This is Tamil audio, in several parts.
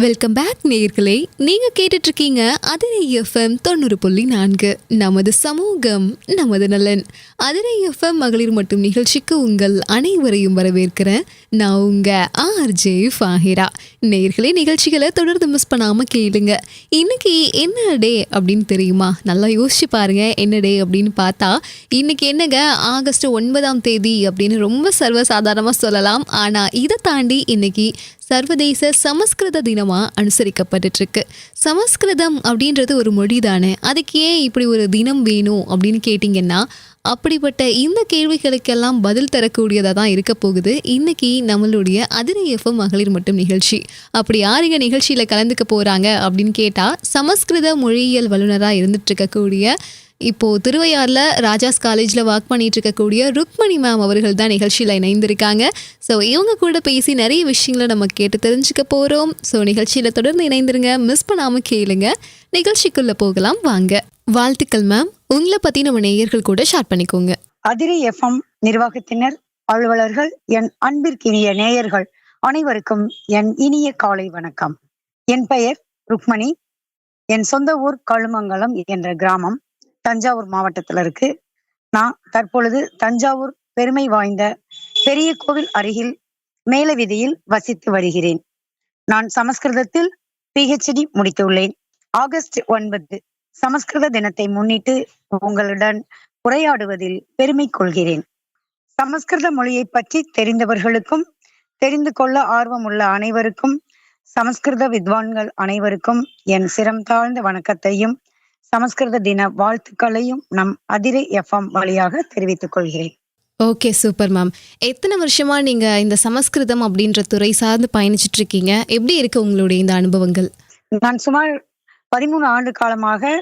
வெல்கம் பேக் நேயர்களே. நீங்க கேட்டுட்டு இருக்கீங்க அதிரை எஃப்எம் தொண்ணூறு புள்ளி நான்கு. நமது சமூகம் நமது நலன். அதிரை எஃப்எம் மகளிர் மட்டும் நிகழ்ச்சிக்கு உங்கள் அனைவரையும் வரவேற்கிறேன். நான் உங்க ஆர்ஜே ஃபாஹிரா. நேயர்களே நிகழ்ச்சிகளை தொடர்ந்து மிஸ் பண்ணாம கேளுங்க. இன்னைக்கு என்ன டே அப்படின்னு தெரியுமா? நல்லா யோசிச்சு பாருங்க என்ன டே அப்படின்னு பார்த்தா இன்னைக்கு என்னங்க? ஆகஸ்ட் ஒன்பதாம் தேதி அப்படின்னு ரொம்ப சர்வசாதாரணமாக சொல்லலாம். ஆனால் இதை தாண்டி இன்னைக்கு சர்வதேச சமஸ்கிருத தினமாக அனுசரிக்கப்பட்டுட்டு இருக்கு சமஸ்கிருதம் அப்படின்றது ஒரு மொழி தானே அதுக்கு ஏன் இப்படி ஒரு தினம் வேணும் அப்படின்னு கேட்டிங்கன்னா அப்படிப்பட்ட இந்த கேள்விகளுக்கெல்லாம் பதில் தரக்கூடியதாக தான் இருக்க போகுது. இன்னைக்கு நம்மளுடைய அதிரை எஃப்எம் மகளிர் மட்டும் நிகழ்ச்சி. அப்படி யாருங்க நிகழ்ச்சியில் கலந்துக்க போகிறாங்க அப்படின்னு கேட்டால் சமஸ்கிருத மொழியியல் வல்லுநராக இருந்துட்டு இருக்கக்கூடிய இப்போ திருவையாறில் ராஜாஸ் காலேஜில் ஒர்க் பண்ணிட்டு இருக்கக்கூடிய ருக்மணி மேம் அவர்கள் தான் நிகழ்ச்சியில் இணைந்திருக்காங்க. ஸோ இவங்க கூட பேசி நிறைய விஷயங்களை நம்ம கேட்டு தெரிஞ்சுக்க போகிறோம் ஸோ நிகழ்ச்சியில் தொடர்ந்து இணைந்திருங்க. மிஸ் பண்ணாமல் கேளுங்க. நிகழ்ச்சிக்குள்ளே போகலாம். வாங்க. வாழ்த்துக்கள் மேம் உங்களை பற்றி நம்ம நேயர்கள் கூட ஷேர் பண்ணிக்கோங்க. அதிரை எஃப்எம் நிர்வாகத்தினர் அலுவலர்கள் என் அன்பிற்கினிய நேயர்கள் அனைவருக்கும் என் இனிய காலை வணக்கம். என் பெயர் ருக்மணி. என் சொந்த ஊர் கழுமங்கலம் என்ற கிராமம். தஞ்சாவூர் மாவட்டத்துல இருக்கு. நான் தற்பொழுது தஞ்சாவூர் பெருமை வாய்ந்த பெரிய கோவில் அருகில் மேலவீதியில் வசித்து வருகிறேன். நான் சமஸ்கிருதத்தில் பிஹெச்டி முடித்துள்ளேன். ஆகஸ்ட் ஒன்பது சமஸ்கிருத தினத்தை முன்னிட்டு உங்களுடன் உரையாடுவதில் பெருமை கொள்கிறேன். சமஸ்கிருத மொழியை பற்றி தெரிந்தவர்களுக்கும் தெரிந்து கொள்ள ஆர்வம் உள்ள அனைவருக்கும் சமஸ்கிருத வித்வான்கள் அனைவருக்கும் என் சிரம் தாழ்ந்த வணக்கத்தையும் சமஸ்கிருத தின வாழ்த்துக்களையும் நம் அதிரை எஃப்எம் வழியாக தெரிவித்துக் கொள்கிறேன். Okay super ma'am. எத்தனை வருஷமா நீங்கள் இந்த சமஸ்கிருதம் அப்படின்ற துறை சார்ந்து பயணிச்சிட்டு இருக்கீங்க? எப்படி இருக்கு உங்களுடைய இந்த அனுபவங்கள்? நான் சுமார் பதிமூணு ஆண்டு காலமாக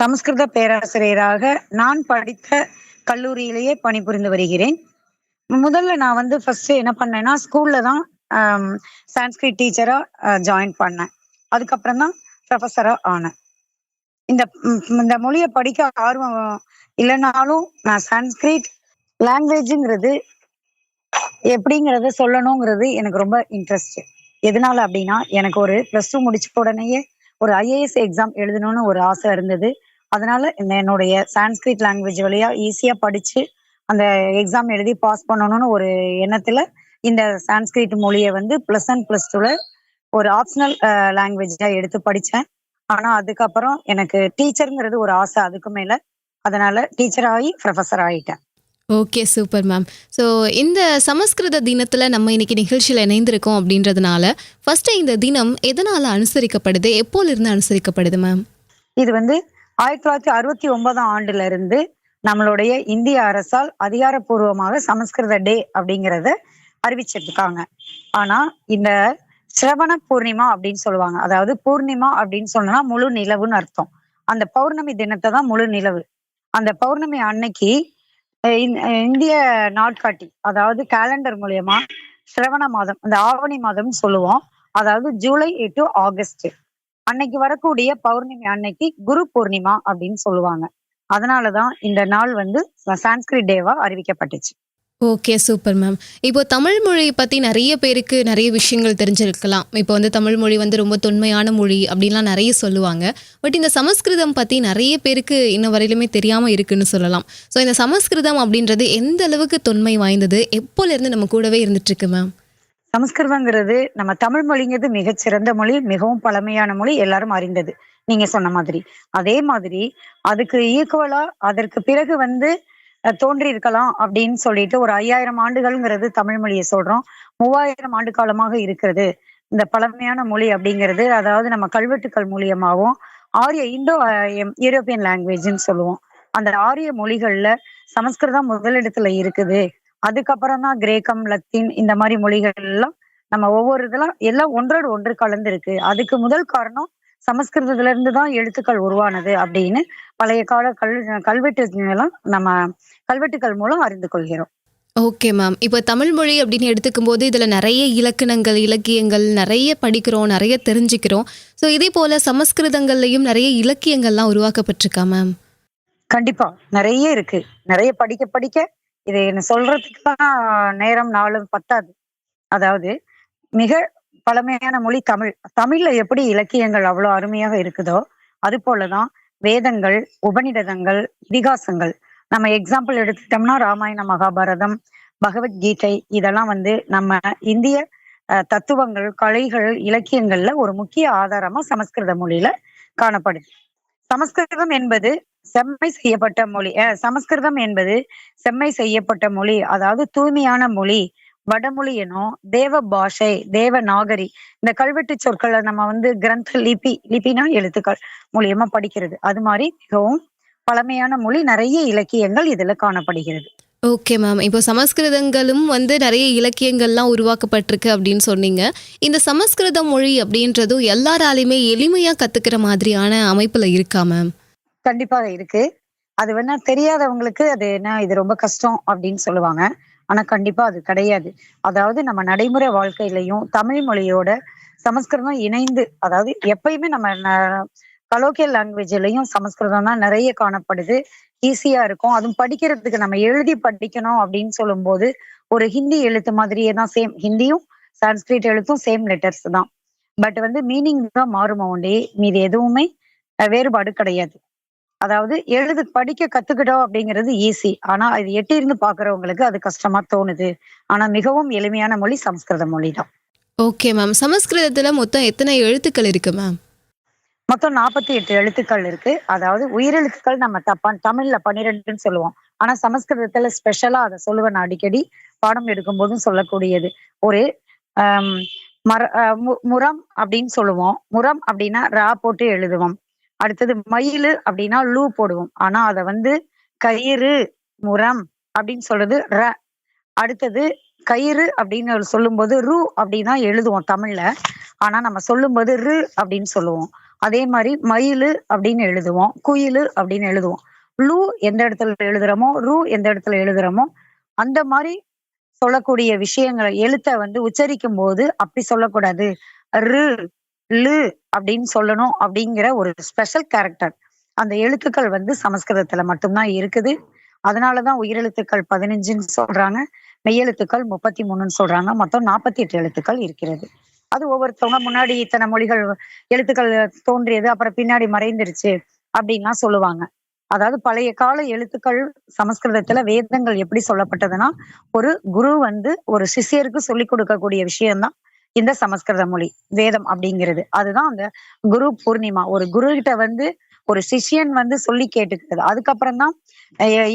சமஸ்கிருத பேராசிரியராக நான் படித்த கல்லூரியிலேயே பணிபுரிந்து வருகிறேன். முதல்ல நான் வந்து ஃபர்ஸ்ட் என்ன பண்ணேன்னா ஸ்கூல்ல தான் சான்ஸ்கிரிட் டீச்சரா ஜாயின் பண்ணேன். அதுக்கப்புறம் தான் ப்ரொஃபஸரா ஆனேன். இந்த இந்த மொழியை படிக்க ஆர்வம் இல்லைனாலும் நான் சன்ஸ்கிரிட் லாங்குவேஜுங்கிறது எப்படிங்கிறத சொல்லணுங்கிறது எனக்கு ரொம்ப இன்ட்ரெஸ்ட் எதனால அப்படின்னா எனக்கு ஒரு ப்ளஸ் டூ முடிச்ச உடனேயே ஒரு ஐஏஎஸ் எக்ஸாம் எழுதணும்னு ஒரு ஆசை இருந்தது. அதனால இந்த என்னுடைய சான்ஸ்கிரிட் லாங்குவேஜ் வழியா ஈஸியா படிச்சு அந்த எக்ஸாம் எழுதி பாஸ் பண்ணணும்னு ஒரு எண்ணத்துல இந்த சான்ஸ்கிரிட் மொழியை வந்து பிளஸ் ஒன் பிளஸ் டூல ஒரு ஆப்ஷனல் லாங்குவேஜா எடுத்து படித்தேன் ஆனா அதுக்கப்புறம் எனக்கு டீச்சருங்கிறது ஒரு ஆசை. அதுக்கு மேல அதனால டீச்சர் ஆகி ப்ரொஃபஸர் ஆயிட்டேன். Okay super ma'am. ஸோ இந்த சமஸ்கிருத தினத்தில் நம்ம இன்னைக்கு நிகழ்ச்சியில் இணைந்திருக்கோம் அப்படின்றதுனால ஃபர்ஸ்ட் இந்த தினம் எதனால் அனுசரிக்கப்படுது? எப்போலிருந்து அனுசரிக்கப்படுது மேம்? இது வந்து ஆயிரத்தி தொள்ளாயிரத்தி அறுபத்தி ஒன்பதாம் ஆண்டுல இருந்து நம்மளுடைய இந்திய அரசால் அதிகாரப்பூர்வமாக சமஸ்கிருத டே அப்படிங்கறத அறிவிச்சிருக்காங்க. ஆனா இந்த சிரவண பூர்ணிமா அப்படின்னு சொல்லுவாங்க. அதாவது பூர்ணிமா அப்படின்னு சொன்னா முழு நிலவுன்னு அர்த்தம். அந்த பௌர்ணமி தினத்தை தான் முழு நிலவு. அந்த பௌர்ணமி அன்னைக்கு இந்திய நாட்காட்டி அதாவது கேலண்டர் மூலியமா சிரவண மாதம் அந்த ஆவணி மாதம்னு சொல்லுவோம். அதாவது ஜூலை டு ஆகஸ்ட். அன்னைக்கு வரக்கூடிய பௌர்ணமி அன்னைக்கு குரு பூர்ணிமா அப்படின்னு சொல்லுவாங்க. அதனாலதான் இந்த நாள் வந்து சான்ஸ்கிரிட் டேவா அறிவிக்கப்பட்டுச்சு. ஓகே சூப்பர் மேம் இப்போ தமிழ் மொழியை பற்றி நிறைய பேருக்கு நிறைய விஷயங்கள் தெரிஞ்சிருக்கலாம். இப்போ வந்து தமிழ் மொழி வந்து ரொம்ப தொன்மையான மொழி அப்படின்லாம் நிறைய சொல்லுவாங்க. பட் இந்த சமஸ்கிருதம் பற்றி நிறைய பேருக்கு இன்ன வரையிலுமே தெரியாமல் இருக்குன்னு சொல்லலாம். ஸோ இந்த சமஸ்கிருதம் அப்படின்றது எந்த அளவுக்கு தொன்மை வாய்ந்தது? எப்போலேருந்து நம்ம கூடவே இருந்துட்டுருக்கு மேம் சமஸ்கிருதங்கிறது நம்ம தமிழ் மொழிங்கிறது மிகச்சிறந்த மொழி மிகவும் பழமையான மொழி எல்லாரும் அறிந்தது. நீங்க சொன்ன மாதிரி. அதே மாதிரி அதுக்கு ஈக்குவலா அதற்கு பிறகு வந்து தோன்றி இருக்கலாம் அப்படின்னு சொல்லிட்டு ஒரு ஐயாயிரம் ஆண்டுகள்ங்கிறது தமிழ் மொழியை சொல்றோம். மூவாயிரம் ஆண்டு காலமாக இருக்கிறது இந்த பழமையான மொழி அப்படிங்கிறது. அதாவது நம்ம கல்வெட்டுக்கள் மூலியமாகவும் ஆரிய இந்தோ யூரோப்பியன் லாங்குவேஜ்னு சொல்லுவோம். அந்த ஆரிய மொழிகள்ல சமஸ்கிருதம் முதலிடத்துல இருக்குது. அதுக்கப்புறம் தான் கிரேக்கம் லத்தீன் இந்த மாதிரி மொழிகள் எல்லாம் நம்ம ஒவ்வொரு இதெல்லாம் எல்லாம் ஒன்றோடு ஒன்று கலந்து இருக்கு. அதுக்கு முதல் காரணம் சமஸ்கிருதத்துல இருந்து தான் எழுத்துக்கள் உருவானது அப்படின்னு பழைய கால கல் கல்வெட்டு எல்லாம் நம்ம கல்வெட்டுக்கள் மூலம் அறிந்து கொள்கிறோம் ஓகே மேம் இப்போ தமிழ் மொழி அப்படின்னு எடுத்துக்கும் போது இதில் நிறைய இலக்கணங்கள் இலக்கியங்கள் நிறைய படிக்கிறோம் நிறைய தெரிஞ்சுக்கிறோம் ஸோ இதே போல் சமஸ்கிருதங்கள்லையும் நிறைய இலக்கியங்கள்லாம் உருவாக்கப்பட்டிருக்கா மேம் கண்டிப்பா. நெறைய இருக்கு. நெறைய படிக்க படிக்க இத என்ன சொல்றதுக்குலாம் நேரம், நாளும் பத்தாது. அதாவது மிக பழமையான மொழி தமிழ். தமிழ்ல எப்படி இலக்கியங்கள் அவ்வளோ அருமையாக இருக்குதோ, அதுபோல தான் வேதங்கள், உபநிடதங்கள், இதிகாசங்கள். நம்ம எக்ஸாம்பிள் எடுத்துட்டோம்னா ராமாயண மகாபாரதம், பகவத்கீதை இதெல்லாம் வந்து நம்ம இந்திய தத்துவங்கள், கலைகள், இலக்கியங்கள்ல ஒரு முக்கிய ஆதாரமா சமஸ்கிருத மொழியில காணப்படுது. சமஸ்கிருதம் என்பது செம்மை செய்யப்பட்ட மொழி. சமஸ்கிருதம் என்பது செம்மை செய்யப்பட்ட மொழி. அதாவது தூய்மையான மொழி. வடமொழி எனும் தேவ பாஷை, தேவ நாகரி இந்த கல்வெட்டு சொற்களை நம்ம வந்து கிரந்த லிபி, லிபினா எழுத்துக்கள் மூலியமா படிக்கிறது. அது மாதிரி மிகவும் பழமையான மொழி. நெறைய இலக்கியங்கள் இதுல காணப்படுகிறது. Okay ma'am. இப்போ சமஸ்கிருதங்களும் வந்து நெறைய இலக்கியங்கள்லாம் உருவாக்கப்பட்டிருக்கு அப்படின்னு சொன்னீங்க. இந்த சமஸ்கிருத மொழி அப்படின்றதும் எல்லாராலயுமே எளிமையா கத்துக்கிற மாதிரியான அமைப்புல இருக்கா மேம்? கண்டிப்பாக இருக்கு. அது வேணா தெரியாதவங்களுக்கு அது என்ன இது ரொம்ப கஷ்டம் அப்படின்னு சொல்லுவாங்க. ஆனா கண்டிப்பா அது கிடையாது. அதாவது நம்ம நடைமுறை வாழ்க்கையிலயும் தமிழ் மொழியோட சமஸ்கிருதம் இணைந்து அதாவது எப்பயுமே நம்ம கலோக்கியல் லாங்குவேஜ்லயும் சமஸ்கிருதம் தான் நிறைய காணப்படுது. ஈஸியா இருக்கும். அதுவும் படிக்கிறதுக்கு நம்ம எழுதி படிக்கணும் அப்படின்னு சொல்லும்போது, ஒரு ஹிந்தி எழுத்து மாதிரியே தான் சேம் ஹிந்தியும், சான்ஸ்கிரிட் எழுத்தும் சேம் லெட்டர்ஸ் தான். பட் வந்து மீனிங் தான் மாறுமா ஒழிய, மீதி எதுவுமே வேறுபாடு கிடையாது. அதாவது எழுது படிக்க கத்துக்கிட்டோம் அப்படிங்கிறது ஈஸி. ஆனா அது எட்டியிருந்து பாக்குறவங்களுக்கு அது கஷ்டமா தோணுது. ஆனா மிகவும் எளிமையான மொழி சமஸ்கிருத மொழி தான். Okay ma'am. சமஸ்கிருதத்துல மொத்தம் எத்தனை எழுத்துக்கள் இருக்கு மேம்? மொத்தம் 48 எழுத்துக்கள் இருக்கு. அதாவது உயிரெழுத்துக்கள் நம்ம தப்பா தமிழ்ல 12ன்னு சொல்லுவோம். ஆனா சமஸ்கிருதத்துல ஸ்பெஷலா அத சொல்லுவேன் அடிக்கடி. பாடம் எடுக்கும் போதும் சொல்லக்கூடியது. ஒரு மர முரம் அப்படின்னு சொல்லுவோம். முரம் அப்படின்னா ரா போட்டு எழுதுவோம். அடுத்தது மயிலு அப்படின்னா லு போடுவோம். ஆனா அத வந்து கயிறு, முரம் அப்படின்னு சொல்றது ர. அடுத்தது கயிறு அப்படின்னு சொல்லும்போது ரு அப்படின்னா எழுதுவோம் தமிழ்ல. ஆனா நம்ம சொல்லும்போது ரு அப்படின்னு சொல்லுவோம். அதே மாதிரி மயிலு அப்படின்னு எழுதுவோம். குயிலு அப்படின்னு எழுதுவோம். லு எந்த இடத்துல எழுதுறோமோ, ரு எந்த இடத்துல எழுதுறோமோ, அந்த மாதிரி சொல்லக்கூடிய விஷயங்களை எழுத்த வந்து உச்சரிக்கும் போது அப்படி சொல்லக்கூடாது. ரு, லு அப்படின்னு சொல்லணும் அப்படிங்கிற ஒரு ஸ்பெஷல் கேரக்டர். அந்த எழுத்துக்கள் வந்து சமஸ்கிருதத்துல மட்டும் தான் இருக்குது. அதனாலதான் உயிரெழுத்துக்கள் 15ன்னு சொல்றாங்க. மெய்யெழுத்துக்கள் 33ன்னு சொல்றாங்க. மொத்தம் 48 எழுத்துக்கள் இருக்கிறது. அது ஒவ்வொருத்தவங்க முன்னாடி இத்தனை மொழிகள் எழுத்துக்கள் தோன்றியது. அப்புறம் பின்னாடி மறைந்துருச்சு அப்படின்லாம் சொல்லுவாங்க. அதாவது பழைய கால எழுத்துக்கள் சமஸ்கிருதத்துல வேதங்கள் எப்படி சொல்லப்பட்டதுன்னா, ஒரு குரு வந்து ஒரு சிஷ்யருக்கு சொல்லிக் கொடுக்கக்கூடிய விஷயம் தான் இந்த சமஸ்கிருத மொழி. வேதம் அப்படிங்கிறது. அதுதான் அந்த குரு பூர்ணிமா. ஒரு குரு கிட்ட வந்து ஒரு சிஷ்யன் வந்து சொல்லி கேட்டுக்கிறது அதுக்கப்புறம் தான்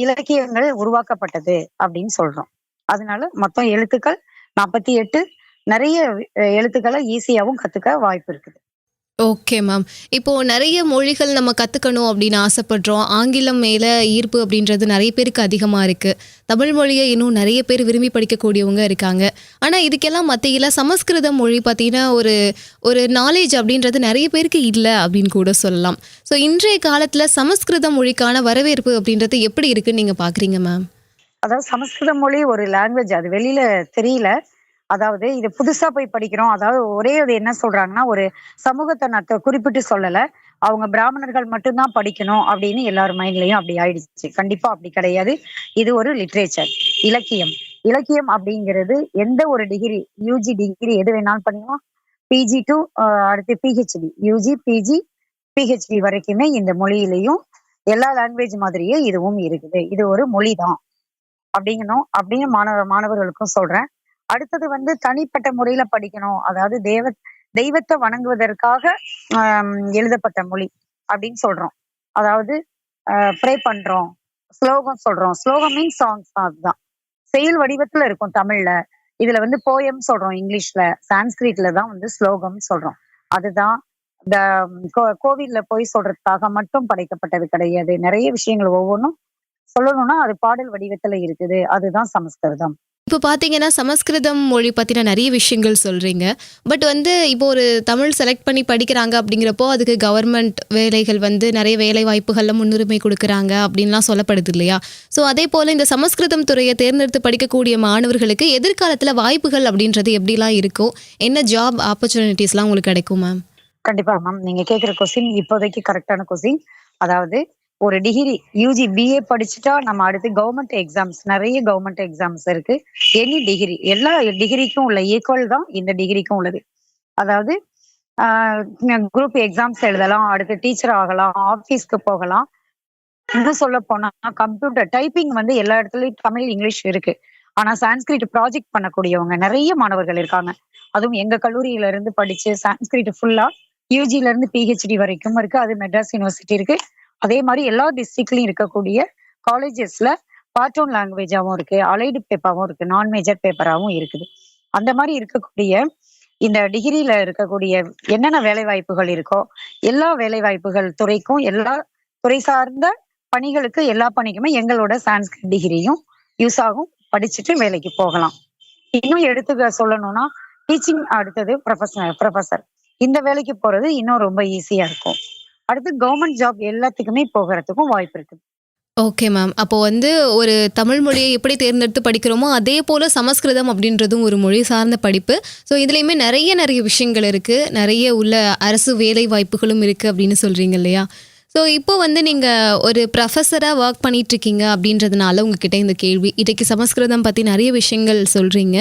இலக்கியங்கள் உருவாக்கப்பட்டது அப்படின்னு சொல்றோம். அதனால மொத்தம் எழுத்துக்கள் 48 நெறைய எழுத்துக்கள ஈஸியாவும் கத்துக்க வாய்ப்பு இருக்குது. Okay ma'am. இப்போ நெறைய மொழிகள் நம்ம கத்துக்கணும் அப்படின்னு ஆசைப்படுறோம். ஆங்கிலம் மேல ஈர்ப்பு அப்படின்றது நெறைய பேருக்கு அதிகமா இருக்கு. தமிழ் மொழிய இன்னும் நெறைய பேர் விரும்பி படிக்கக்கூடியவங்க இருக்காங்க. ஆனா இதுக்கெல்லாம் மத்தியில சமஸ்கிருத மொழி பார்த்தீங்கன்னா, ஒரு ஒரு நாலேட்ஜ் அப்படின்றது நெறைய பேருக்கு இல்ல அப்படின்னு கூட சொல்லலாம். ஸோ இன்றைய காலத்துல சமஸ்கிருத மொழிக்கான வரவேற்பு அப்படின்றது எப்படி இருக்குன்னு நீங்க பார்க்குறீங்க மேம்? அதாவது சமஸ்கிருத மொழி ஒரு லாங்குவேஜ் அது வெளியில தெரியல. அதாவது இது புதுசா போய் படிக்கிறோம். அதாவது ஒரே இது என்ன சொல்றாங்கன்னா, ஒரு சமூகத்தை நான் குறிப்பிட்டு சொல்லல. அவங்க பிராமணர்கள் மட்டும்தான் படிக்கணும் அப்படின்னு எல்லார் மைண்ட்லயும் அப்படி ஆயிடுச்சு. கண்டிப்பா அப்படி கிடையாது. இது ஒரு லிட்ரேச்சர். இலக்கியம். இலக்கியம் அப்படிங்கிறது எந்த ஒரு டிகிரி, யூஜி டிகிரி எது வேணாலும் பண்ணுவோம் பிஜி டு அடுத்து பிஹெச்டி. யூஜி பிஜி, பிஹெச்டி வரைக்குமே இந்த மொழியிலையும் எல்லா லாங்குவேஜ் மாதிரியே இதுவும் இருக்குது. இது ஒரு மொழி தான். அப்படிங்கணும் அப்படின்னு மாணவ மாணவர்களுக்கும் சொல்றேன். அடுத்தது வந்து தனிப்பட்ட முறையில படிக்கணும். அதாவது தேவ தெய்வத்தை வணங்குவதற்காக எழுதப்பட்ட மொழி அப்படின்னு சொல்றோம். அதாவது ப்ரே பண்றோம். ஸ்லோகம் சொல்றோம். ஸ்லோகம் மீன்ஸ் சாங்ஸ் தான் அதுதான். செயல் வடிவத்துல இருக்கும் தமிழ்ல. இதுல வந்து போயம் சொல்றோம் இங்கிலீஷ்ல. சான்ஸ்கிரிட்ல தான் வந்து ஸ்லோகம் சொல்றோம். அதுதான் இந்த கோ கோவில்ல போய் சொல்றதுக்காக மட்டும் படைக்கப்பட்டது கிடையாது. நிறைய விஷயங்கள் ஒவ்வொன்றும் சொல்லணும்னா அது பாடல் வடிவத்துல இருக்குது. அதுதான் சமஸ்கிருதம். இப்போ பார்த்தீங்கன்னா, சமஸ்கிருதம் மொழி பற்றின நிறைய விஷயங்கள் சொல்கிறீங்க பட் வந்து இப்போ ஒரு தமிழ் செலக்ட் பண்ணி படிக்கிறாங்க அப்படிங்கிறப்போ, அதுக்கு கவர்மெண்ட் வேலைகள் வந்து நிறைய வேலை வாய்ப்புகளில் முன்னுரிமை கொடுக்குறாங்க அப்படின்லாம் சொல்லப்படுது இல்லையா? ஸோ அதே போல் இந்த சமஸ்கிருதம் துறையை தேர்ந்தெடுத்து படிக்கக்கூடிய மாணவர்களுக்கு எதிர்காலத்தில் வாய்ப்புகள் அப்படின்றது எப்படிலாம் இருக்கும்? என்ன ஜாப் ஆப்பர்ச்சுனிட்டிஸ்லாம் உங்களுக்கு கிடைக்கும் மேம்? கண்டிப்பாக மேம். நீங்கள் கேட்குற கொஸ்டின் இப்போதைக்கு கரெக்டான கொஸ்டின். அதாவது ஒரு டிகிரி யூஜி பிஏ படிச்சுட்டா நம்ம அடுத்து கவர்மெண்ட் எக்ஸாம்ஸ் நிறைய கவர்மெண்ட் எக்ஸாம்ஸ் இருக்கு. எனி டிகிரி எல்லா டிகிரிக்கும் உள்ள ஈக்குவல் தான் இந்த டிகிரிக்கும் உள்ளது. அதாவது குரூப் எக்ஸாம்ஸ் எழுதலாம் அடுத்து டீச்சர் ஆகலாம் ஆபீஸ்க்கு போகலாம். இன்னும் சொல்ல போனா கம்ப்யூட்டர் டைப்பிங் வந்து எல்லா இடத்துலயும் தமிழ் இங்கிலீஷ் இருக்கு. ஆனா சான்ஸ்கிரிட் ப்ராஜெக்ட் பண்ணக்கூடியவங்க நிறைய மாணவர்கள் இருக்காங்க. அதுவும் எங்க கல்லூரியில இருந்து படிச்சு சான்ஸ்கிரிட் ஃபுல்லா யூஜில இருந்து பிஹெச்டி வரைக்கும் இருக்கு. அது மெட்ராஸ் யூனிவர்சிட்டி இருக்கு. அதே மாதிரி எல்லா டிஸ்ட்ரிக்ட்லயும் இருக்கக்கூடிய காலேஜஸ்ல பார்ட் ஒன் லாங்குவேஜாவும் இருக்கு அலைடு பேப்பராகவும் இருக்கு நான் மேஜர் பேப்பராகவும் இருக்குது. அந்த மாதிரி இருக்கக்கூடிய இந்த டிகிரியில இருக்கக்கூடிய என்னென்ன வேலை வாய்ப்புகள் இருக்கோ எல்லா வேலை வாய்ப்புகள் துறைக்கும் எல்லா துறை சார்ந்த பணிகளுக்கு எல்லா பணிக்குமே எங்களோட சான்ஸ்கிரிட் டிகிரியும் யூஸ் ஆகும் படிச்சுட்டு வேலைக்கு போகலாம். இன்னும் எடுத்து சொல்லணும்னா டீச்சிங் அடுத்தது ப்ரொஃபஸர் ப்ரொஃபஸர் இந்த வேலைக்கு போறது இன்னும் ரொம்ப ஈஸியா இருக்கும். அடுத்து கவர்மெண்ட் ஜாப் எல்லாத்துக்குமே போகிறதுக்கும் வாய்ப்பு இருக்கு. ஓகே மேம் அப்போ வந்து ஒரு தமிழ் மொழியை எப்படி தேர்ந்தெடுத்து படிக்கிறோமோ அதே போல் சமஸ்கிருதம் அப்படின்றதும் ஒரு மொழி சார்ந்த படிப்பு. ஸோ இதுலேயுமே நிறைய நிறைய விஷயங்கள் இருக்குது நிறைய உள்ள அரசு வேலை வாய்ப்புகளும் இருக்குது அப்படின்னு சொல்கிறீங்க இல்லையா? ஸோ இப்போ வந்து நீங்கள் ஒரு ப்ரொஃபஸராக ஒர்க் பண்ணிட்டு இருக்கீங்க அப்படின்றதுனால உங்ககிட்ட இந்த கேள்வி. இன்றைக்கு சமஸ்கிருதம் பற்றி நிறைய விஷயங்கள் சொல்கிறீங்க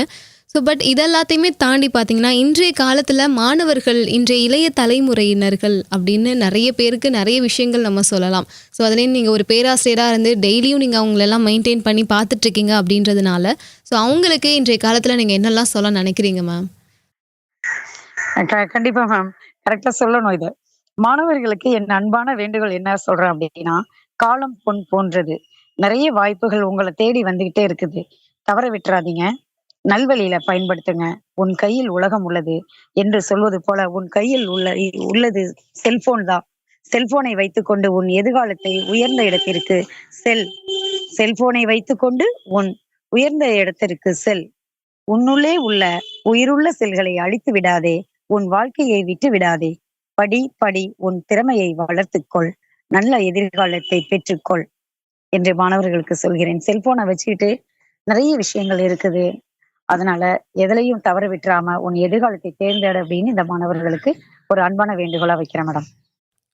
ஸோ பட் இதெல்லாத்தையுமே தாண்டி பார்த்தீங்கன்னா இன்றைய காலத்தில் மாணவர்கள் இன்றைய இளைய தலைமுறையினர்கள் அப்படின்னு நிறைய பேருக்கு நிறைய விஷயங்கள் நம்ம சொல்லலாம். ஸோ அதுலேயும் நீங்கள் ஒரு பேராசிரியராக இருந்து டெய்லியும் நீங்கள் அவங்களெல்லாம் மெயின்டைன் பண்ணி பார்த்துட்ருக்கீங்க அப்படின்றதுனால ஸோ அவங்களுக்கு இன்றைய காலத்தில் நீங்கள் என்னெல்லாம் சொல்ல நினைக்கிறீங்க மேம் க- கண்டிப்பா மேம் கரெக்டாக சொல்லணும் இது. மாணவர்களுக்கு என் அன்பான வேண்டுகோள் என்ன சொல்கிறேன் அப்படின்னா காலம் பொன் போன்றது. நிறைய வாய்ப்புகள் உங்களை தேடி வந்துகிட்டே இருக்குது. தவற விட்டுறாதீங்க. நல்வழியில பயன்படுத்துங்க. உன் கையில் உலகம் உள்ளது என்று சொல்வது போல உன் கையில் உள்ள உள்ளது செல்போன் தான். செல்போனை வைத்துக்கொண்டு உன் எதிர்காலத்தை உயர்ந்த இடத்திற்கு செல். செல்போனை வைத்துக்கொண்டு உன் உயர்ந்த இடத்திற்கு செல். உன்னுள்ளே உள்ள உயிருள்ள செல்களை அழித்து விடாதே. உன் வாழ்க்கையை விட்டு விடாதே. படி படி உன் திறமையை வளர்த்துக்கொள். நல்ல எதிர்காலத்தை பெற்றுக்கொள். என்று மாணவர்களுக்கு சொல்கிறேன். செல்போனை வச்சுக்கிட்டு நிறைய விஷயங்கள் இருக்குது. அதனால எதுலையும் தவற விட்டுறாம உன் எதிர்காலத்தை தேர்ந்தெடு அப்படின்னு இந்த மாணவர்களுக்கு ஒரு அன்பான வேண்டுகோளா வைக்கிறேன் madam.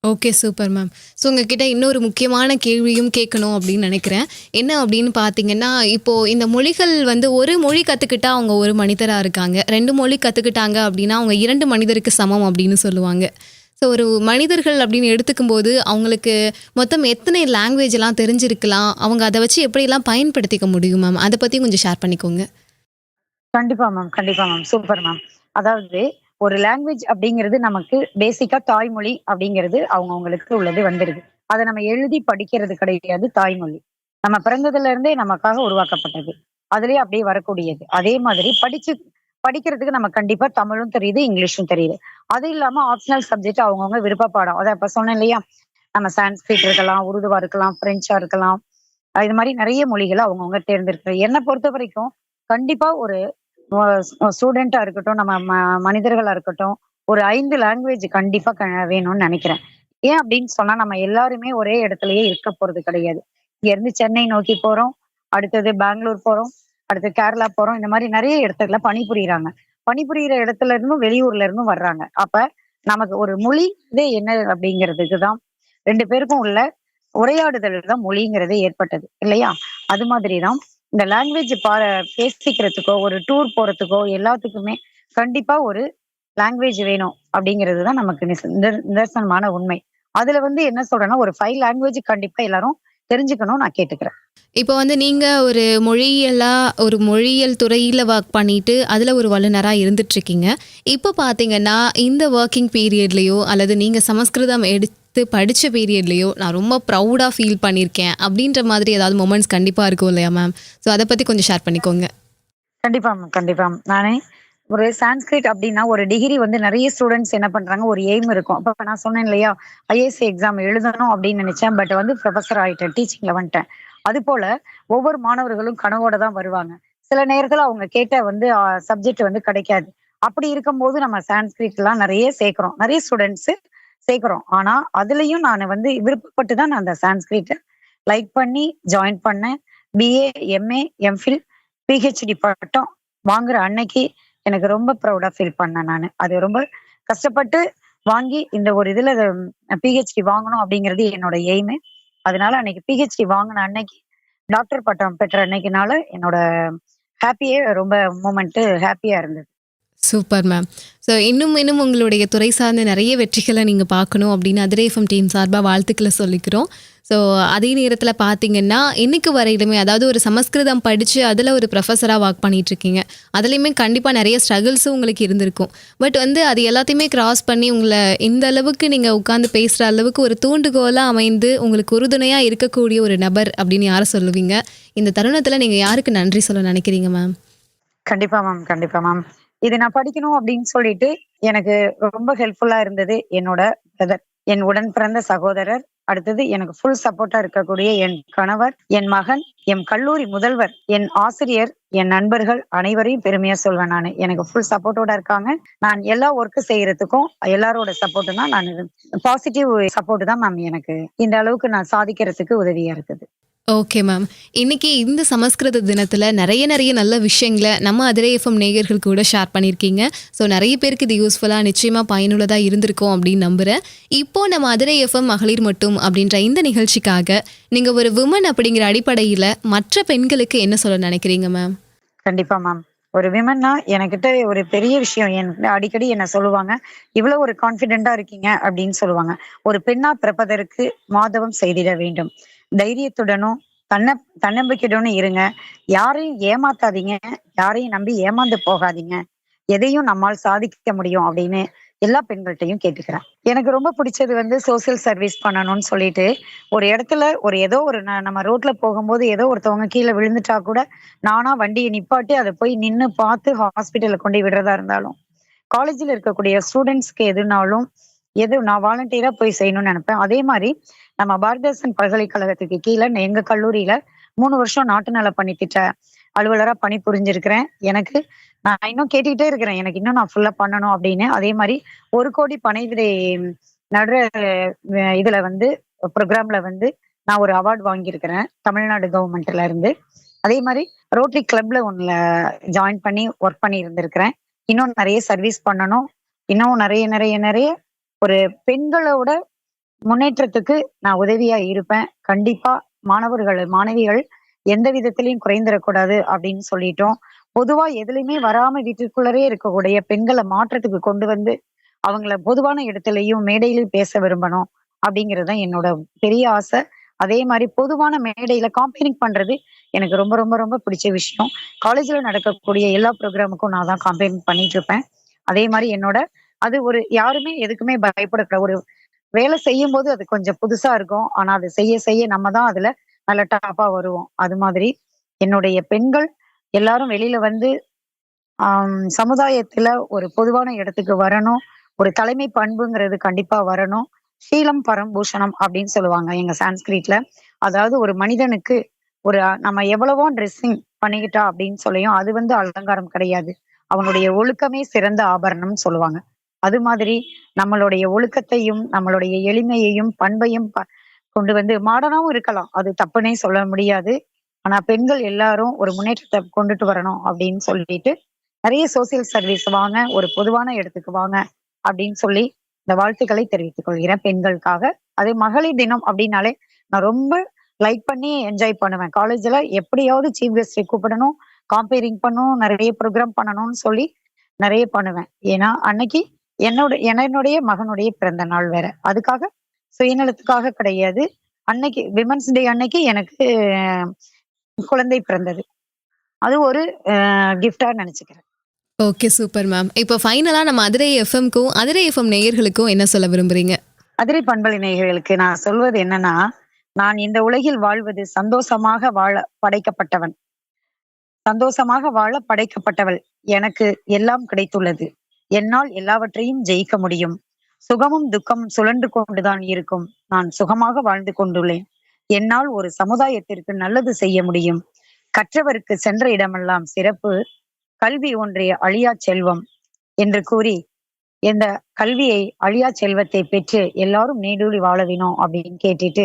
Okay super ma'am. So உங்ககிட்ட இன்னொரு முக்கியமான கேள்வியும் கேட்கணும் அப்படின்னு நினைக்கிறேன். என்ன அப்படின்னு பார்த்தீங்கன்னா இப்போது இந்த மொழிகள் வந்து ஒரு மொழி கற்றுக்கிட்டா அவங்க ஒரு மனிதராக இருக்காங்க. ரெண்டு மொழி கற்றுக்கிட்டாங்க அப்படின்னா அவங்க இரண்டு மனிதருக்கு சமம் அப்படின்னு சொல்லுவாங்க. ஸோ ஒரு மனிதர்கள் அப்படின்னு எடுத்துக்கும் போது அவங்களுக்கு மொத்தம் எத்தனை லாங்குவேஜ் எல்லாம் தெரிஞ்சிருக்கலாம்? அவங்க அதை வச்சு எப்படியெல்லாம் பயன்படுத்திக்க முடியும் மேம்? அதை பற்றி கொஞ்சம் ஷேர் பண்ணிக்கோங்க. கண்டிப்பா மேம் கண்டிப்பா மேம் சூப்பர் மேம் அதாவது ஒரு லாங்குவேஜ் அப்படிங்கிறது நமக்கு பேசிக்கா தாய்மொழி அப்படிங்கிறது அவங்கவுங்களுக்கு உள்ளது வந்துருது. அதை நம்ம எழுதி படிக்கிறது கிடையாது தாய்மொழி. நம்ம பிறந்ததுல இருந்தே நமக்காக உருவாக்கப்பட்டது. அதுலயே அப்படியே வரக்கூடியது. அதே மாதிரி படிச்சு படிக்கிறதுக்கு நம்ம கண்டிப்பா தமிழும் தெரியுது இங்கிலீஷும் தெரியுது. அது இல்லாம ஆப்ஷனல் சப்ஜெக்ட் அவங்கவுங்க விருப்பப்பாடம் அதை இப்ப சொன்னேன் இல்லையா? நம்ம சான்ஸ்கிரிட் இருக்கலாம் உருதுவா இருக்கலாம் பிரெஞ்சா இருக்கலாம். இது மாதிரி நிறைய மொழிகளை அவங்கவுங்க தேர்ந்தெடுக்கிறது என்னை பொறுத்த வரைக்கும் கண்டிப்பா ஒரு ஸ்டூடெண்டா இருக்கட்டும் நம்ம ம- மனிதர்களா இருக்கட்டும் ஒரு ஐந்து லாங்குவேஜ் கண்டிப்பா க- வேணும்னு நினைக்கிறேன். ஏன் அப்படின்னு சொன்னா நம்ம எல்லாருமே ஒரே இடத்துலயே இருக்க போறது கிடையாது. இங்க இருந்து சென்னை நோக்கி போறோம் அடுத்தது பெங்களூர் போறோம் அடுத்து கேரளா போறோம் இந்த மாதிரி நிறைய இடத்துல பணிபுரியுறாங்க. பணிபுரியிற இடத்துல இருந்தும் வெளியூர்ல இருந்தும் வர்றாங்க. அப்ப நமக்கு ஒரு மொழி இதே என்ன அப்படிங்கிறதுக்கு தான் ரெண்டு பேருக்கும் உள்ள உரையாடுதல் தான் மொழிங்கிறது ஏற்பட்டது இல்லையா? அது மாதிரி தான் இந்த லாங்குவேஜ் பா பேசிக்கிறதுக்கோ ஒரு டூர் போறதுக்கோ எல்லாத்துக்குமே கண்டிப்பா ஒரு லாங்குவேஜ் வேணும் அப்படிங்கிறது தான் நமக்கு நிச- நிதர்சனமான உண்மை. அதுல வந்து என்ன சொல்றேன்னா ஒரு ஃபைவ் லாங்குவேஜ் கண்டிப்பா எல்லாரும் தெரிஞ்சுக்கணும் நான் கேட்டுக்கிறேன். இப்போ வந்து நீங்கள் ஒரு மொழியெல்லாம் ஒரு மொழியியல் துறையில் ஒர்க் பண்ணிட்டு அதில் ஒரு வல்லுநராக இருந்துட்டுருக்கீங்க இப்போ பாத்தீங்கன்னா இந்த ஒர்க்கிங் பீரியட்லயோ அல்லது நீங்கள் சமஸ்கிருதம் எடுத்து படித்த பீரியட்லேயோ நான் ரொம்ப ப்ரௌடாக ஃபீல் பண்ணியிருக்கேன் அப்படின்ற மாதிரி ஏதாவது மொமெண்ட்ஸ் கண்டிப்பாக இருக்கும் இல்லையா மேம் ஸோ அதை பற்றி கொஞ்சம் ஷேர் பண்ணிக்கோங்க. கண்டிப்பா மேம் கண்டிப்பா நானே ஒரு சான்ஸ்கிரிட் அப்படின்னா ஒரு டிகிரி வந்து நிறைய ஸ்டூடெண்ட்ஸ் என்ன பண்றாங்க ஒரு எய்ம் இருக்கும். அப்ப நான் சொன்னேன் இல்லையா ஐஏஎஸ் எக்ஸாம் எழுதணும் அப்படின்னு நினைச்சேன். பட் வந்து ப்ரொஃபஸர் ஆயிட்டேன் டீச்சிங்ல வந்துட்டேன். அது போல ஒவ்வொரு மாணவர்களும் கனவோட தான் வருவாங்க. சில நேரத்துல அவங்க கேட்ட வந்து சப்ஜெக்ட் வந்து கிடைக்காது. அப்படி இருக்கும்போது நம்ம சான்ஸ்கிரிட் எல்லாம் நிறைய சேர்க்கிறோம். நிறைய ஸ்டூடெண்ட்ஸ் சேர்க்குறோம். ஆனா அதுலயும் நான் வந்து விருப்பப்பட்டு தான் நான் அந்த சான்ஸ்கிரிட்டை லைக் பண்ணி ஜாயின் பண்ணேன். பிஏ எம்ஏ எம்ஃபில் பிஹெச்டி பட்டம் வாங்குற அன்னைக்கு எனக்கு ரொம்ப ப்ரௌடா ஃபீல் பண்ணேன் நான். அது ரொம்ப கஷ்டப்பட்டு வாங்கி இந்த ஒரு இதுல பிஹெச்டி வாங்கணும் அப்படிங்கிறது என்னோட எய்மு அதனால அன்னைக்கு பிஹெச்டி வாங்கின அன்னைக்கு டாக்டர் பட்டம் பெற்ற அன்னைக்குனால என்னோட ஹாப்பியே ரொம்ப மூமெண்ட் ஹாப்பியா இருந்தது. சூப்பர் மேம் ஸோ இன்னும் இன்னும் உங்களுடைய துறை சார்ந்த நிறைய வெற்றிகளை நீங்கள் பார்க்கணும் அப்படின்னு அதிரே டீம் சார்பாக வாழ்த்துக்களை சொல்லிக்கிறோம். ஸோ அதே நேரத்தில் பார்த்தீங்கன்னா இன்னைக்கு வரையிலுமே அதாவது ஒரு சமஸ்கிருதம் படித்து அதில் ஒரு ப்ரொஃபஸராக ஒர்க் பண்ணிட்டு இருக்கீங்க அதுலேயுமே கண்டிப்பாக நிறைய ஸ்ட்ரகிள்ஸும் உங்களுக்கு இருந்திருக்கும். பட் வந்து அது எல்லாத்தையுமே கிராஸ் பண்ணி உங்களை இந்த அளவுக்கு நீங்கள் உட்காந்து பேசுகிற அளவுக்கு ஒரு தூண்டுகோலாக அமைந்து உங்களுக்கு உறுதுணையாக இருக்கக்கூடிய ஒரு நபர் அப்படின்னு யாரை சொல்லுவீங்க? இந்த தருணத்தில் நீங்கள் யாருக்கு நன்றி சொல்ல நினைக்கிறீங்க மேம் கண்டிப்பாக மேம் கண்டிப்பாக மேம் இது நான் படிக்கணும் அப்படின்னு சொல்லிட்டு எனக்கு ரொம்ப ஹெல்ப்ஃபுல்லா இருந்தது என்னோட பிரதர் என் உடன் பிறந்த சகோதரர் அடுத்தது எனக்கு ஃபுல் சப்போர்ட்டா இருக்கக்கூடிய என் கணவர் என் மகன் என் கல்லூரி முதல்வர் என் ஆசிரியர் என் நண்பர்கள் அனைவரையும் பெருமையா சொல்வேன் நான். எனக்கு ஃபுல் சப்போர்ட்டோட இருக்காங்க. நான் எல்லா ஒர்க்கு செய்யறதுக்கும் எல்லாரோட சப்போர்ட்டு தான் நான் பாசிட்டிவ் சப்போர்ட் தான் மேம் எனக்கு. இந்த அளவுக்கு நான் சாதிக்கிறதுக்கு உதவியா இருக்குது. ஓகே மேம் இன்னைக்கு இந்த சமஸ்கிருத தினத்தில் நிறைய நிறைய நல்ல விஷயங்களை நம்ம அதிரே எஃப்எம் நேயர்கள் கூட ஷேர் பண்ணியிருக்கீங்க. ஸோ நிறைய பேருக்கு இது யூஸ்ஃபுல்லாக நிச்சயமாக பயனுள்ளதாக இருந்திருக்கும் அப்படின்னு நம்புகிறேன் இப்போது நம்ம அதிரே எஃப்எம் மகளிர் மட்டும் அப்படின்ற இந்த நிகழ்ச்சிக்காக நீங்கள் ஒரு விமன் அப்படிங்கிற அடிப்படையில் மற்ற பெண்களுக்கு என்ன சொல்ல நினைக்கிறீங்க மேம் கண்டிப்பாக மேம் ஒரு விமன்னா எனக்கிட்ட ஒரு பெரிய விஷயம் என் அடிக்கடி என்ன சொல்லுவாங்க இவ்வளவு ஒரு கான்பிடென்டா இருக்கீங்க அப்படின்னு சொல்லுவாங்க. ஒரு பெண்ணா பிறப்பதற்கு மாதவம் செய்திட வேண்டும். தைரியத்துடனும் தன்ன தன்னம்பிக்கையுடனும் இருங்க. யாரையும் ஏமாத்தாதீங்க. யாரையும் நம்பி ஏமாந்து போகாதீங்க. எதையும் நம்மால் சாதிக்க முடியும் அப்படின்னு எல்லா பெண்கள்கிட்டையும் கேட்டுக்கிறேன். எனக்கு ரொம்ப பிடிச்சது வந்து சோசியல் சர்வீஸ் பண்ணணும்னு சொல்லிட்டு ஒரு இடத்துல ஒரு ஏதோ ஒரு நம்ம ரோட்ல போகும்போது ஏதோ ஒருத்தவங்க கீழே விழுந்துட்டா கூட நானா வண்டியை நிப்பாட்டி அதை போய் நின்னு பார்த்து ஹாஸ்பிட்டலில் கொண்டு விடுறதா இருந்தாலும் காலேஜ்ல இருக்கக்கூடிய ஸ்டூடெண்ட்ஸ்க்கு எதுனாலும் எது நான் வாலண்டியரா போய் செய்யணும்னு நினைப்பேன். அதே மாதிரி நம்ம பாரதிதாசன் பல்கலைக்கழகத்துக்கு கீழே எங்க கல்லூரியில மூணு வருஷம் நாட்டு நல பணித்திட்ட அலுவலரா பணி புரிஞ்சிருக்கிறேன். எனக்கு நான் இன்னும் கேட்டுக்கிட்டே இருக்கிறேன். எனக்கு இன்னும் நான் ஃபுல்லா பண்ணணும் அப்படின்னு. அதே மாதிரி ஒரு கோடி பனை விதை நடுற இதுல வந்து ப்ரோக்ராம்ல வந்து நான் ஒரு அவார்டு வாங்கியிருக்கிறேன் தமிழ்நாடு கவர்மெண்ட்ல இருந்து. அதே மாதிரி ரோட்டரி கிளப்ல ஒன்னுல ஜாயின் பண்ணி ஒர்க் பண்ணி இருந்திருக்கிறேன். இன்னும் நிறைய சர்வீஸ் பண்ணணும். இன்னும் நிறைய நிறைய நிறைய ஒரு பெண்களோட முன்னேற்றத்துக்கு நான் உதவியா இருப்பேன். கண்டிப்பா மாணவர்கள் மாணவிகள் எந்த விதத்திலையும் குறைந்திடக்கூடாது அப்படின்னு சொல்லிட்டோம். பொதுவா எதுலையுமே வராம வீட்டுக்குள்ளரே இருக்கக்கூடிய பெண்களை மாற்றத்துக்கு கொண்டு வந்து அவங்கள பொதுவான இடத்துலயும் மேடையிலையும் பேச விரும்பணும் அப்படிங்கிறது தான் என்னோட பெரிய ஆசை. அதே மாதிரி பொதுவான மேடையில காம்பேரிங் பண்றது எனக்கு ரொம்ப ரொம்ப ரொம்ப பிடிச்ச விஷயம். காலேஜ்ல நடக்கக்கூடிய எல்லா ப்ரோக்ராமுக்கும் நான் தான் காம்பேரிங் பண்ணிட்டு இருப்பேன். அதே மாதிரி என்னோட அது ஒரு யாருமே எதுக்குமே பயப்படக்கூடாது. ஒரு வேலை செய்யும் போது அது கொஞ்சம் புதுசா இருக்கும். ஆனா அது செய்ய செய்ய நம்ம தான் அதுல நல்ல டாப்பா வருவோம். அது மாதிரி என்னுடைய பெண்கள் எல்லாரும் வெளியில வந்து ஆஹ் சமுதாயத்துல ஒரு பொதுவான இடத்துக்கு வரணும். ஒரு தலைமை பண்புங்கிறது கண்டிப்பா வரணும். சீலம் பரம்பூஷணம் அப்படின்னு சொல்லுவாங்க எங்க சான்ஸ்கிரிட்ல. அதாவது ஒரு மனிதனுக்கு ஒரு நம்ம எவ்வளவோ ட்ரெஸ்ஸிங் பண்ணிக்கிட்டா அப்படின்னு சொல்லியும் அது வந்து அலங்காரம் கிடையாது. அவனுடைய ஒழுக்கமே சிறந்த ஆபரணம்னு சொல்லுவாங்க. அது மாதிரி நம்மளுடைய ஒழுக்கத்தையும் நம்மளுடைய எளிமையையும் பண்பையும் ப- கொண்டு வந்து மாடர்னாவும் இருக்கலாம். அது தப்புனே சொல்ல முடியாது. ஆனா பெண்கள் எல்லாரும் ஒரு முன்னேற்றத்தை கொண்டுட்டு வரணும் அப்படின்னு சொல்லிட்டு நிறைய சோசியல் சர்வீஸ் வாங்க ஒரு பொதுவான இடத்துக்கு வாங்க அப்படின்னு சொல்லி இந்த வாழ்த்துக்களை தெரிவித்துக் கொள்கிறேன் பெண்களுக்காக. அதே மகளிர் தினம் அப்படின்னாலே நான் ரொம்ப லைக் பண்ணி என்ஜாய் பண்ணுவேன். காலேஜ்ல எப்படியாவது சீஃப் கெஸ்டை கூப்பிடணும் காம்பேரிங் பண்ணணும் நிறைய ப்ரோக்ராம் பண்ணணும்னு சொல்லி நிறைய பண்ணுவேன். ஏன்னா அன்னைக்கு என்னோட என்னுடைய மகனுடைய பிறந்த நாள் வேற. அதுக்காக சுயநலத்துக்காக கிடையாது. அன்னைக்கு விமன்ஸ் டே அன்னைக்கு எனக்கு குழந்தை பிறந்தது. அது ஒரு கிஃப்டா நினைச்சுக்கிறேன். ஓகே சூப்பர் மேம் இப்போ ஃபைனலாக நம்ம அதிரை எஃப்எம்க்கும் அதிரை எஃப்எம் நேயர்களுக்கும் என்ன சொல்ல விரும்புறீங்க? அதிரை பண்பலை நேயர்களுக்கு நான் சொல்வது என்னன்னா நான் இந்த உலகில் வாழ்வது சந்தோஷமாக வாழ படைக்கப்பட்டவன். சந்தோஷமாக வாழ படைக்கப்பட்டவள் எனக்கு எல்லாம் கிடைத்துள்ளது. என்னால் எல்லாவற்றையும் ஜெயிக்க முடியும். சுகமும் துக்கமும் சுழன்று கொண்டுதான் இருக்கும். நான் சுகமாக வாழ்ந்து கொண்டுள்ளேன். என்னால் ஒரு சமுதாயத்திற்கு நல்லது செய்ய முடியும். கற்றவருக்கு சென்ற இடமெல்லாம் சிறப்பு. கல்வி ஒன்றிய அழியா செல்வம் என்று கூறி இந்த கல்வியை அழியா செல்வத்தை பெற்று எல்லாரும் நீடூழி வாழ அப்படின்னு கேட்டுட்டு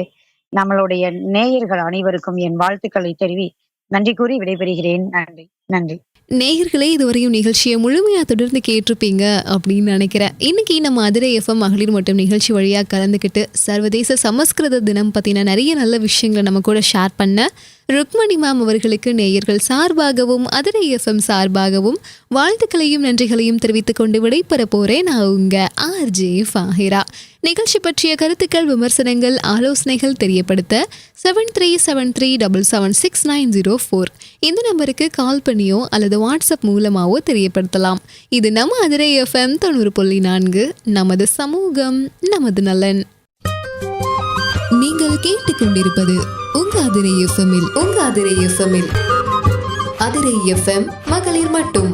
நம்மளுடைய நேயர்கள் அனைவருக்கும் என் வாழ்த்துக்களை தெரிவி நன்றி கூறி விடைபெறுகிறேன். நன்றி. நன்றி. நேயர்களே இதுவரையும் நிகழ்ச்சியை முழுமையாக தொடர்ந்து கேட்டிருப்பீங்க அப்படின்னு நினைக்கிறேன். இன்னைக்கு நம்ம அதிரை எஃப்எம் மகளிர் மட்டும் நிகழ்ச்சி வழியாக கலந்துக்கிட்டு சர்வதேச சமஸ்கிருத தினம் பற்றின நிறைய நல்ல விஷயங்களை நம்ம கூட ஷேர் பண்ண ருக்மணி மேம் அவர்களுக்கு நேயர்கள் சார்பாகவும் அதிரை எஃப்எம் சார்பாகவும் வாழ்த்துக்களையும் நன்றிகளையும் தெரிவித்துக் கொண்டு விடைபெற போறேன். நான் உங்க ஆர்ஜே ஃபாஹிரா. நிகழ்ச்சி பற்றிய கருத்துக்கள் விமர்சனங்கள் ஆலோசனைகள் தெரியப்படுத்த seven three seven three double seven six nine zero four இந்த நம்பருக்கு கால் பண்ணியோ அல்லது வாட்ஸ்அப் மூலமாகவோ தெரியப்படுத்தலாம். இது நம்ம அதிரை எஃப்எம் தொண்ணூறு புள்ளி நான்கு நமது சமூகம் நமது நலன். நீங்கள் கேட்டுக்கொண்டிருப்பது உங்க அதிரை எஃப்எம்மில் உங்க அதிரை எஃப்எம்மில் அதிரை எஃப்எம் மகளிர் மட்டும்.